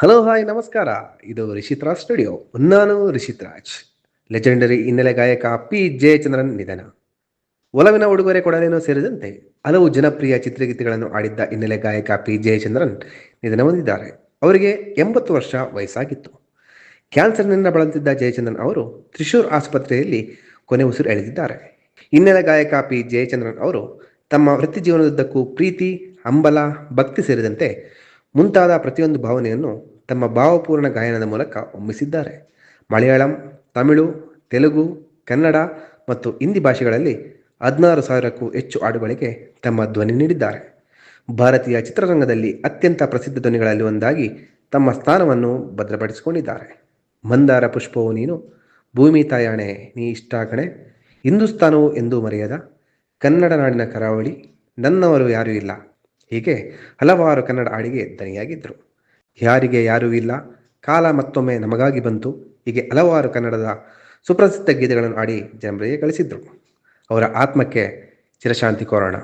Hello hi ನಮಸ್ಕಾರ. ಇದು Rishith Raj studio. ನಾನು ರಿಷಿತ್ ರಾಜ್ ಲೆಜೆಂಡರಿ ಹಿನ್ನೆಲೆ ಗಾಯಕ ಪಿ. ಜಯಚಂದ್ರನ್ ನಿಧನ. ಒಲವಿನ ಉಡುಗೊರೆ ಕೊಡಲೇನೋ ಸೇರಿದಂತೆ ಹಲವು ಜನಪ್ರಿಯ ಚಿತ್ರಗೀತೆಗಳನ್ನು ಆಡಿದ್ದ ಹಿನ್ನೆಲೆ ಗಾಯಕ ಪಿ. ಜಯಚಂದ್ರನ್ ನಿಧನ ಹೊಂದಿದ್ದಾರೆ. ಅವರಿಗೆ ಎಂಬತ್ತು ವರ್ಷ ವಯಸ್ಸಾಗಿತ್ತು. ಕ್ಯಾನ್ಸರ್ನಿಂದ ಬಳಲುತ್ತಿದ್ದ ಜಯಚಂದ್ರನ್ ಅವರು ತ್ರಿಶೂರ್ ಆಸ್ಪತ್ರೆಯಲ್ಲಿ ಕೊನೆ ಉಸಿರು ಎಳೆದಿದ್ದಾರೆ. ಹಿನ್ನೆಲೆ ಗಾಯಕ ಪಿ. ಜಯಚಂದ್ರನ್ ಅವರು ತಮ್ಮ ವೃತ್ತಿ ಜೀವನದುದ್ದಕ್ಕೂ ಪ್ರೀತಿ, ಹಂಬಲ, ಭಕ್ತಿ ಸೇರಿದಂತೆ ಮುಂತಾದ ಪ್ರತಿಯೊಂದು ಭಾವನೆಯನ್ನು ತಮ್ಮ ಭಾವಪೂರ್ಣ ಗಾಯನದ ಮೂಲಕ ಒಮ್ಮಿಸಿದ್ದಾರೆ. ಮಲಯಾಳಂ, ತಮಿಳು, ತೆಲುಗು, ಕನ್ನಡ ಮತ್ತು ಹಿಂದಿ ಭಾಷೆಗಳಲ್ಲಿ ಹದಿನಾರು ಸಾವಿರಕ್ಕೂ ಹೆಚ್ಚು ಹಾಡುಗಳಿಗೆ ತಮ್ಮ ಧ್ವನಿ ನೀಡಿದ್ದಾರೆ. ಭಾರತೀಯ ಚಿತ್ರರಂಗದಲ್ಲಿ ಅತ್ಯಂತ ಪ್ರಸಿದ್ಧ ಧ್ವನಿಗಳಲ್ಲಿ ಒಂದಾಗಿ ತಮ್ಮ ಸ್ಥಾನವನ್ನು ಭದ್ರಪಡಿಸಿಕೊಂಡಿದ್ದಾರೆ. ಮಂದಾರ ಪುಷ್ಪವು ನೀನು, ಭೂಮಿ ತಾಯಾಣೆ, ನೀ ಇಷ್ಟ ಕಣೆ. ಹಿಂದೂಸ್ತಾನವು ಎಂದೂ ಮರೆಯದ ಕನ್ನಡ ನಾಡಿನ ಕರಾವಳಿ, ನನ್ನವರು ಯಾರೂ ಇಲ್ಲ. ಹೀಗೆ ಹಲವಾರು ಕನ್ನಡ ಹಾಡಿಗೆ ದನಿಯಾಗಿದ್ದರು. ಯಾರಿಗೆ ಯಾರೂ ಇಲ್ಲ. ಕಾಲ ಮತ್ತೊಮ್ಮೆ ನಮಗಾಗಿ ಬಂತು. ಹೀಗೆ ಹಲವಾರು ಕನ್ನಡದ ಸುಪ್ರಸಿದ್ಧ ಗೀತೆಗಳನ್ನು ಆಡಿ ಜನರಿಗೆ ಕಳಿಸಿದ್ರು ಅವರ ಆತ್ಮಕ್ಕೆ ಚಿರಶಾಂತಿ ಕೋರೋಣ.